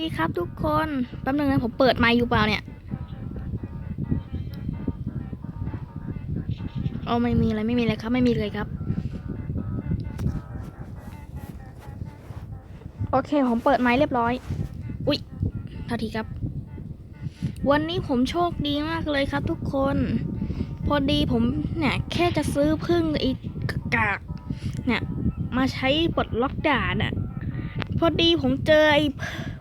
ดีครับทุกคนแป๊บนึงนะผมเปิดไมค์อยู่เปล่าเนี่ยเอาไม่มีอะไรไม่มีเลยครับ ไม่มีเลยครับ โอเค ผมเปิดไมค์เรียบร้อย อุ๊ยท่าทีครับ วันนี้ผมโชคดีมากเลยครับทุกคน พอดีผมเนี่ยแค่จะซื้อพึ่งไอ้กากเนี่ยมาใช้ปลดล็อกด่านอะ พอดีผมเจอไอ้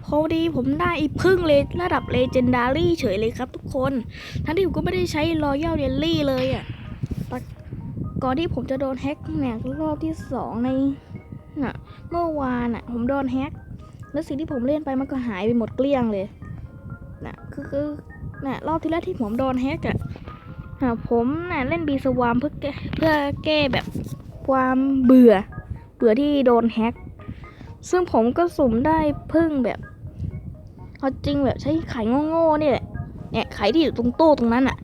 พอดีผมได้ไอ้พึ่งเลยระดับเลเจนดารี่เฉยเลยครับทุกคน ทั้งที่ผมก็ไม่ได้ใช้รอยัลเยลลี่เลยอะ่ะก่อนที่ผมจะโดนแฮ็กเนี่ยรอบที่สองในน่ะเมื่อวานอะ ผมโดนแฮ็กแล้วสิ่งที่ผมเล่นไปมันก็หายไปหมดเกลี้ยงเลยน่ะคือคือน่ะรอบที่แล้วที่ผมโดนแฮ็กอะน่ะผมน่ะเล่นบีสวามเพื่อเพื่อแก้แบบความเบื่อ เบื่อที่โดนแฮ็ก ซึ่งผมก็สุ่มได้พึ่งแบบเอาจริงแบบใช้ไข่โง่ๆนี่แหละเนี่ยไข่ที่อยู่ตรงตู้ตรงนั้นอะ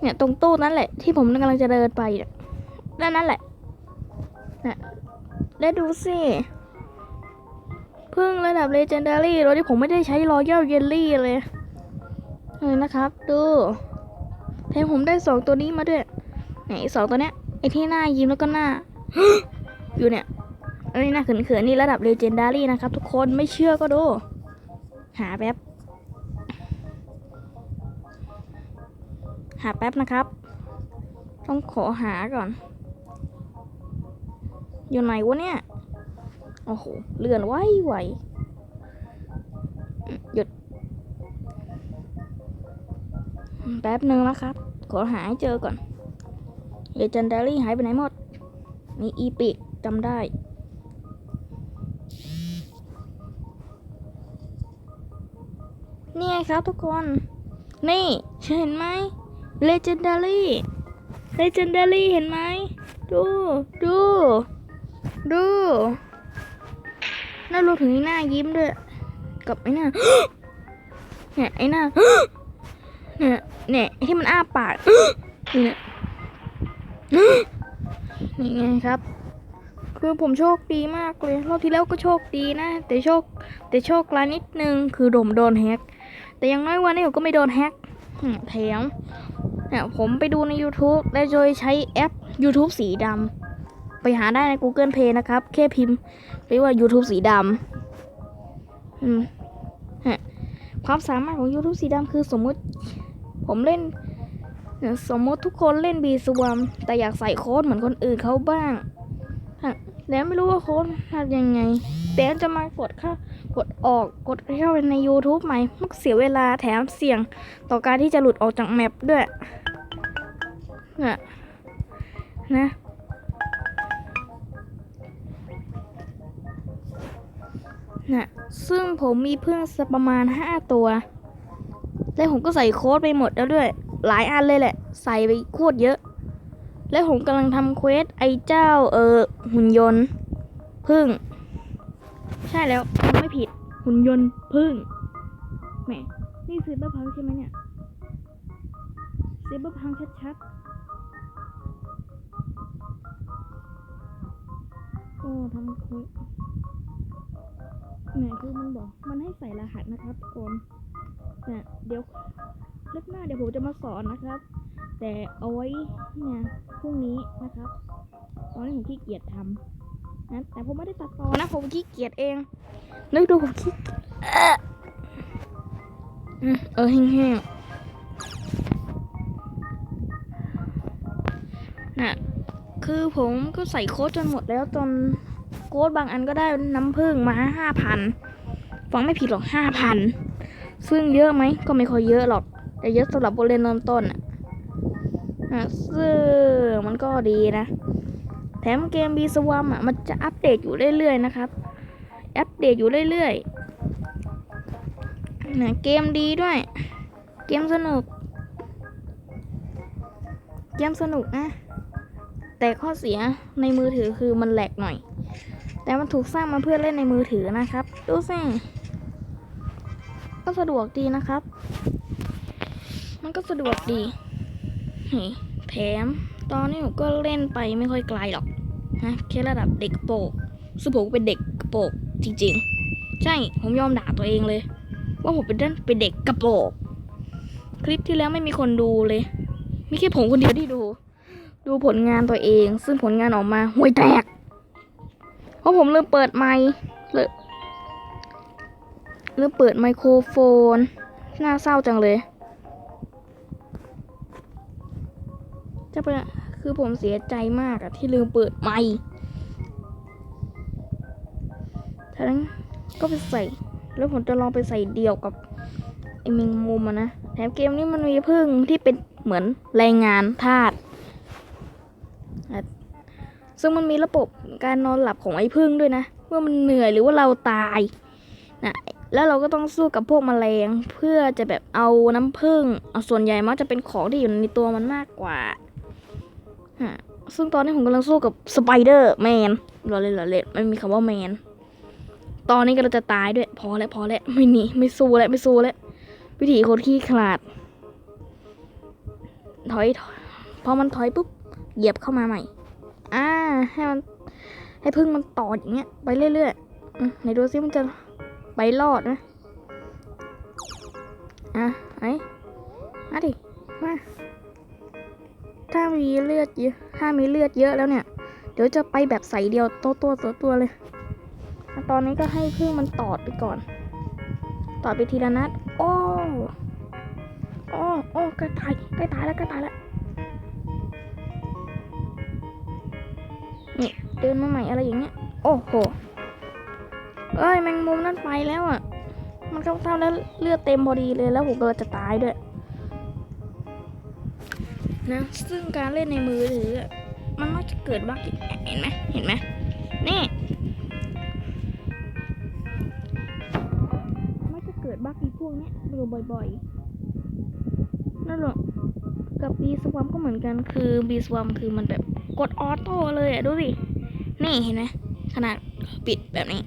เนี่ยตรงตู้นั้นแหละ ที่ผมกำลังจะเดินไปเนี่ยนั่นนั่นแหละนะแล้วดูสิพิ่งระดับเลเจนดารี่โดยที่ผมไม่ได้ใช้รอยัลเยลลี่เลยเลยนะครับ ดูแถมผมได้สองตัวนี้มาด้วยไหนสองตัวเนี้ยไอที่หน้ายิ้มแล้วก็หน้า อยู่เนี่ย อันนี้น้าเขินๆนี่ระดับเลเจนดารี่นะครับ ทุกคนไม่เชื่อก็ดู หาแป๊บ หาแป๊บนะครับ ต้องขอหาก่อน อยู่ไหนวะเนี่ย โอ้โห เลื่อนไวไวหยุด แป๊บหนึ่งนะครับ ขอหาให้เจอก่อน Legendary หายไปไหนหมดนี่อีปิกจำได้ นี่ไงครับทุกคน นี่เห็นไหม Legendary Legendary เห็นไหม ดู ดู ดูน่ารวมถึงไอ้หน้ายิ้มด้วย กับไอ้หน้า เนี่ยไอ้หน้า เนี่ยเนี่ยที่มันอ้าปาก เนี่ยนี่ไงครับ คือผมโชคดีมากเลย รอบที่แล้วก็โชคดีนะ แต่โชค แต่โชคร้ายนิดนึง คือโดมโดนแฮก แต่ยังน้อยวันนี้ผมก็ไม่โดนแฮกแถมเนี่ยผมไปดูใน YouTube และโดยใช้แอป YouTube สีดำไปหาได้ใน Google Play นะครับ แค่พิมพ์ไปว่า YouTube สีดำอืมฮะความสามารถของ YouTube สีดำคือสมมุติผมเล่น สมมติทุกคนเล่นบีสวมแต่อยากใส่โค้ดเหมือนคนอื่นเขาบ้างฮะแล้วไม่รู้ว่าโค้ดทำยังไง แต่จะมากดเข้า กดออกกดเข้าไปใน YouTube ใหม่มันก็เสียเวลาแถมเสี่ยงต่อการที่จะหลุดออกจากแมปด้วยน่ะนะนะซึ่งผมมีเพื่อนสประมาณ 5 ตัว และผมก็ใส่โค้ดไปหมดแล้วด้วย หลายอันเลยแหละ ใส่ไปโคตรเยอะ และผมกำลังทำเควสไอ้เจ้าเออหุ่นยนต์ พึ่ง ใช่แล้ว หุ่นยนต์พึ่งแหมนี่ซีเบอร์พังใช่ไหมเนี่ยซีเบอร์พังชัดๆ โอ้ทำควสเนี่คือมันบอก มันให้ใส่รหัสนะครับทุกคนเนี่ยเดี๋ยวคลิปหน้าเดี๋ยวผมจะมาสอนนะครับ แต่เอาไว้เนี่ยพรุ่งนี้นะครับ ตอนนี้ผมขี้เกียจทำนะแต่ผมไม่ได้ตัดต่อนะผมขี้เกียจเอง นึกดูผมขี้เอออืมเออแห้งๆน่ะคือผมก็ใส่โค้ดจนหมดแล้วจนโค้ดบางอันก็ได้น้ำผึ้งมาห้าพันฟังไม่ผิดหรอกห้าพันซึ่งเยอะไหมก็ไม่ค่อยเยอะหรอก แต่เยอะสำหรับผู้เล่นเริ่มต้นอะอะซึ่งมันก็ดีนะ แถมเกมบีสวามอะ มันจะอัปเดตอยู่เรื่อยๆนะครับ อัปเดตอยู่เรื่อยๆนะเกมดีด้วย เกมสนุก เกมสนุกนะ แต่ข้อเสียในมือถือคือมันแหลกหน่อย แต่มันถูกสร้างมาเพื่อเล่นในมือถือนะครับ ดูสิ ก็สะดวกดีนะครับ มันก็สะดวกดีแถม ตอนนี้ผมก็เล่นไปไม่ค่อยไกลหรอกนะแค่ระดับเด็กโปกซึ่งผเป็นเด็กโปก จริง ๆ ใช่ผมยอมด่าตัวเองเลย ว่าผมเป็นเป็นเด็กกระโปงคลิปที่แล้วไม่มีคนดูเลย มีแค่ผมคนเดียวที่ดู ดูผลงานตัวเอง ซึ่งผลงานออกมาห่วยแตก เพราะผมเริ่มเปิดไมค์เริ่มเริ่มเปิดไมโครโฟน น่าเศร้าจังเลย จะเป็นคือผมเสียใจมากอะที่ลืมเปิดไมค์ ฉะนั้นก็ไปใส่ แล้วผมจะลองไปใส่เดี่ยวกับไอ้แมงมุมอะนะแถมเกมนี้มันมีพึ่งที่เป็นเหมือนแรงงานทาสซึ่งมันมีระบบการนอนหลับของไอ้พึ่งด้วยนะ เมื่อมันเหนื่อยหรือว่าเราตายนะแล้วเราก็ต้องสู้กับพวกแมลงเพื่อจะแบบเอาน้ำผึ้งเอาส่วนใหญ่มักจะเป็นของที่อยู่ในตัวมันมากกว่าฮะซึ่งตอนนี้ผมกำลังสู้กับสไปเดอร์แมนรอเล่นรอเล่นไม่มีคำว่าแมน ตอนนี้ก็เราจะตายด้วย พอแล้วพอแล้วไม่หนีไม่สู้แล้วไม่สู้แล้ววิธีคนขี้ขลาดถอยถอยพอมันถอยปุ๊บเหยียบเข้ามาใหม่ อ่า ให้มัน ให้พึ่งมันต่ออย่างเงี้ย ไปเรื่อยๆอืมไหนดูซิมันจะไปรอดไหมอะไอ้มาดิมาถ้ามีเลือดเยอะถ้ามีเลือดเยอะแล้วเนี่ย เดี๋ยวจะไปแบบใส่เดียวตัวตัวตัวตัวเลย ตอนนี้ก็ให้พึ่งมันตอดไปก่อน ตอดไปทีละนัด โอ้โอ้โอ้ใกล้ตายใกล้ตายแล้วใกล้ตายแล้ว นี่เดินมาใหม่อะไรอย่างเงี้ย โอ้โห เอ้ยแมงมุมนั่นไปแล้วอะ มันเข้าเท่าแล้วเลือดเต็มพอดีเลยแล้วผมก็จะตายด้วย นะ ซึ่งการเล่นในมือถือมันมักจะเกิดบั๊กอีกเห็นไหมเห็นไหมนี่ วกนี้อยู่บ่อยๆ นั่นแหละกับบีสว m มก็เหมือนกันคือบีสว m มคือมันแบบกดออโต้เลยอะดูสิ นี่เห็นไหมขนาดปิดแบบนี้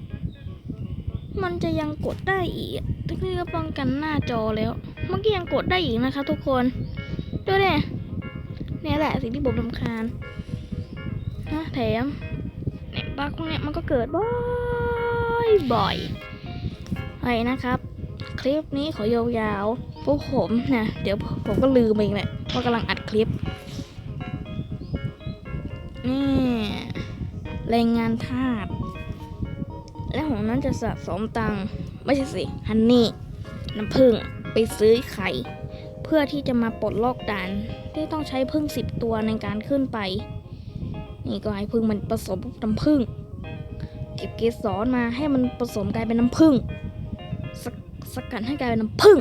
มันจะยังกดได้อีกทั้งที่ก็ป้องกันหน้าจอแล้ว เมื่อกี้ยังกดได้อีกนะคะทุกคนดูเนี่ยแหละสิ่งที่ผมรำคาญนะแถมเนี่ยบั๊กพวกเนี้ยมันก็เกิดบ่อยบ่อยๆไปนะครับ คลิปนี้ขอยาวๆพวกผมนะเดี๋ยวผมก็ลืมเองแหละว่ากำลังอัดคลิปนี่แรงงานทาสและผมนั้นจะสะสมตังค์ไม่ใช่สิฮันนี่น้ำผึ้งไปซื้อไข่ เพื่อที่จะมาปลดล็อกด่านที่ต้องใช้พึ่งสิบตัวในการขึ้นไป นี่ก็ให้พึ่งมันผสมน้ำผึ้งเก็บเกสรมาให้มันผสมกลายเป็นน้ำผึ้ง สกัดให้กลายเป็นน้ำผึ้ง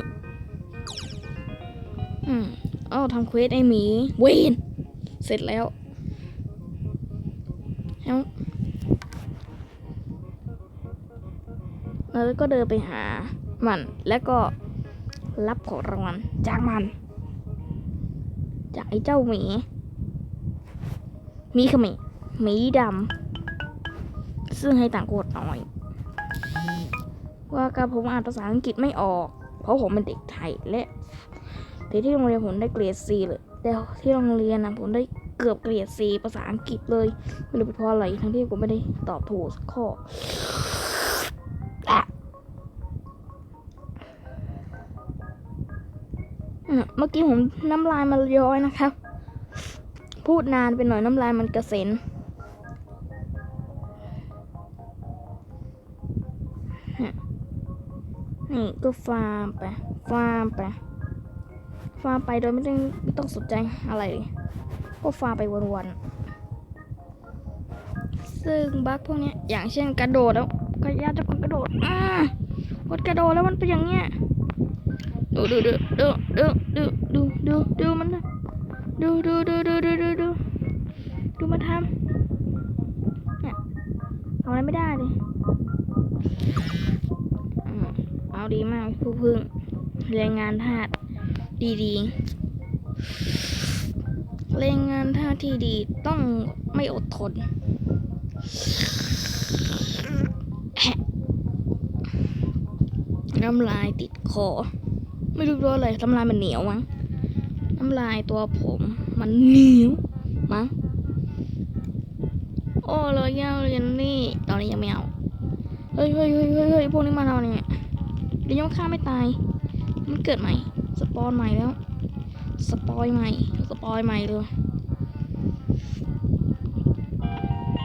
อืมอ้าวทำเควสไอหมีเวนเสร็จแล้วแล้วแล้วก็เดินไปหามัน แล้วก็รับของรางวัลจากมัน จากไอ้เจ้าหมีหมีขมิหมีดำซึ่งให้ต่างค์โคตรน้อย ว่ากับผมอ่านภาษาอังกฤษไม่ออก เพราะผมเป็นเด็กไทยและแต่ที่โรงเรียนผมได้เกรด C เลย แต่ที่โรงเรียนนะผมได้เกือบเกรด C ภาษาอังกฤษเลยไม่รู้เป็นเพราะอะไรทั้งที่ผมไม่ได้ตอบถูกสักข้อเมื่อกี้ผมน้ำลายมันย้อยนะครับ พูดนานไปหน่อยน้ำลายมันกระเซ็น ก็ฟาร์มไป ฟาร์มไป ฟาร์มไปโดยไม่ต้องไม่ต้องสนใจอะไรเลยก็ฟาร์มไปวันๆ ซึ่งบั๊กพวกนี้อย่างเช่นกระโดดแล้วก็ยากจะกดกระโดดอ่ากดกระโดดแล้วมันเป็นอย่างเงี้ย ดูดูดูดูดูดูดูดูดูมันดูดูดูดูดูดูดูดูมันทำเนี่ยทำอะไรไม่ได้เลย อืมเอา ดีมากผู้พึ่งแรงงานทาสดีดีๆแรงงานทาสที่ดีต้องไม่อดทนแอะน้ำลายติดคอ ไม่รู้ตัวอะไรน้ำลายมันเหนียวมั้งน้ำลายตัวผมมันเหนียวมั้งโอ้รอยเยาเรียนนี่ ตอนนี้ยังไม่เอา เฮ้ยเฮ้ยเฮ้ยเฮ้ยพวกนี้มาเราเนี่ย เดี๋ยวยังฆ่าไม่ตาย มันเกิดใหม่ สปอนใหม่แล้ว สปอยใหม่ สปอยใหม่เลย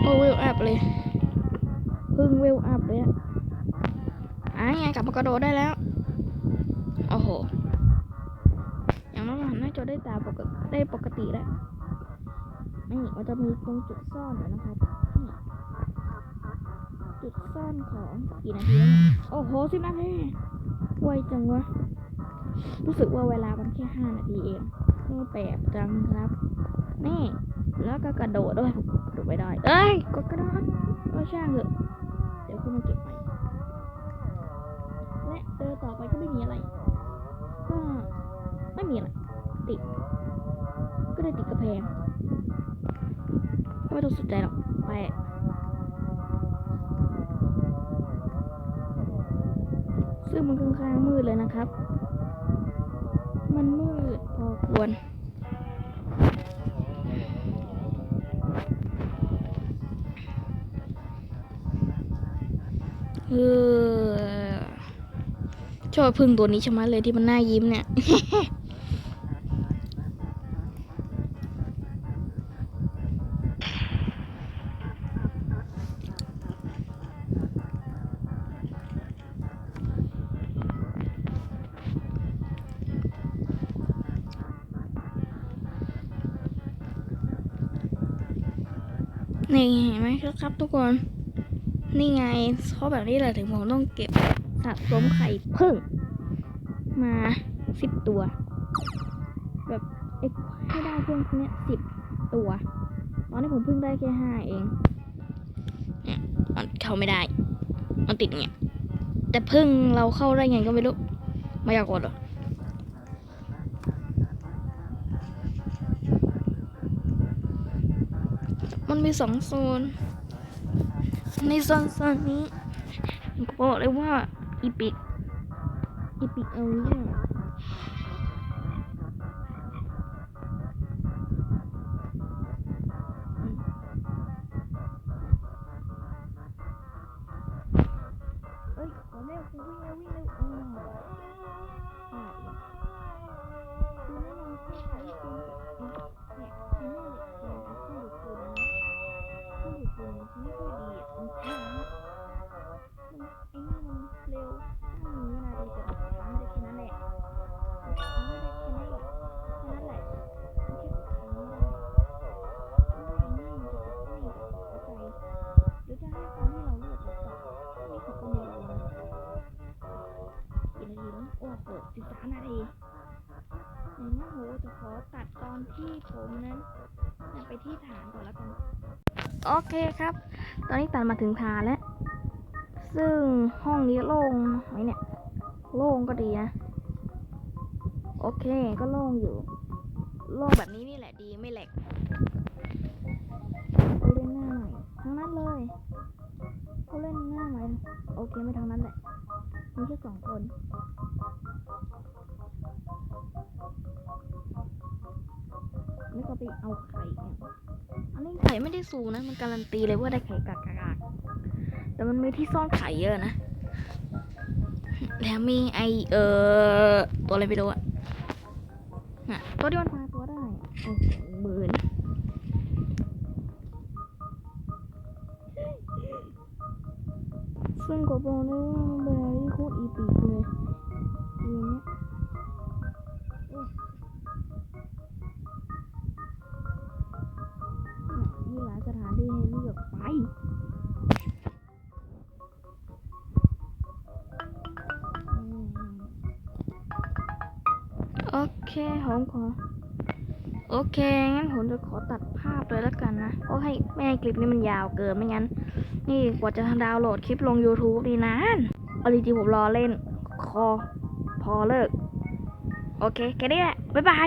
โอ้เวลอัพเลยเพึ่งเวลอัพเลยอะอะไงกลับมากระโดดได้แล้ว โอ้โห อย่างน้อยมันหันหน้าจอได้ตาปกติได้ปกติแล้วนี่มันจะมีตรงจุดซ่อนอยู่นะครับ จุดซ่อนของกี่นาทีแล้วเนี่ยโอ้โหสิบนาทีไวจังวะรู้สึกว่าเวลามันแค่ห้านาทีเองนี่แปลกจังครับ นี่ แล้วก็กระโดดด้วยกระโดดไม่ได้ เอ้ยกดกระโดดก็ช่างเถอะ เดี๋ยวคุณมาเก็บไป และเดินต่อไปก็ไม่มีอะไร ก็ไม่มีอะไร ติด ก็เลยติดกระแพง ไม่ต้องสนใจหรอก ไป ซึ่งมันค่อนข้างมืดเลยนะครับ มันมืดพอควรเออชอบพึ่งตัวนี้ชะมัดเลยที่มันน่ายิ้มเนี่ย นี่เห็นไหมครับทุกคน นี่ไงเพราะแบบนี้แหละถึงผมต้องเก็บสะสมไข่พึ่ง มาสิบตัว แบบให้ได้เพิ่งเนี้ยสิบตัว ตอนนี้ผมเพิ่งได้แค่ห้าเอง เนี่ยมันเข้าไม่ได้ มันติดเนี่ยแต่พึ่งเราเข้าได้ไงก็ไม่รู้ ไม่อยากกดหรอ มันมีสองโซน ในโซนโซนนี้ผมก็บอกเลยว่าอีพิกอีพิกเอาเรื่อง ผมนั้นไปที่ฐานก่อนแล้วกัน โอเคครับ ตอนนี้ตัดมาถึงฐานแล้ว ซึ่งห้องนี้โล่งไหมเนี่ย โล่งก็ดีนะ โอเค ก็โล่งอยู่ โล่งแบบนี้นี่แหละดีไม่แหลกไปเล่นหน้าหน่อยทั้งนั้นเลยเขาเล่นหน้าไหมโอเคไม่ทั้งนั้นแหละมีแค่สองคน นี่ก็ไปเอาไข่เนี่ยอันนี้ไข่ไม่ได้สูงนะ มันการันตีเลยว่าได้ไข่กากกากๆแต่มันมีที่ซ่อนไข่เยอะนะ แล้วมีไอเออตัวอะไรไม่รู้อะน่ะตัวที่มันพาตัวได้อะโอ้โหหมื่นซึ่งก็บอกเลยว่ามันเป็นอะไรที่โคตรอีปีกเลยเกมเนี้ อกไปโอเคผมขอ โอเค งั้นผมจะขอตัดภาพเลยแล้วกันนะเพราะให้ไม่คลิปนี้มันยาวเกินไม่งั้น นี่กว่าจะดาวน์โหลดคลิปลง YouTube นี่นานเอาจริงๆผมรอเล่น คอ พอเลิก โอเค แค่นี้แหละ บ๊ายบาย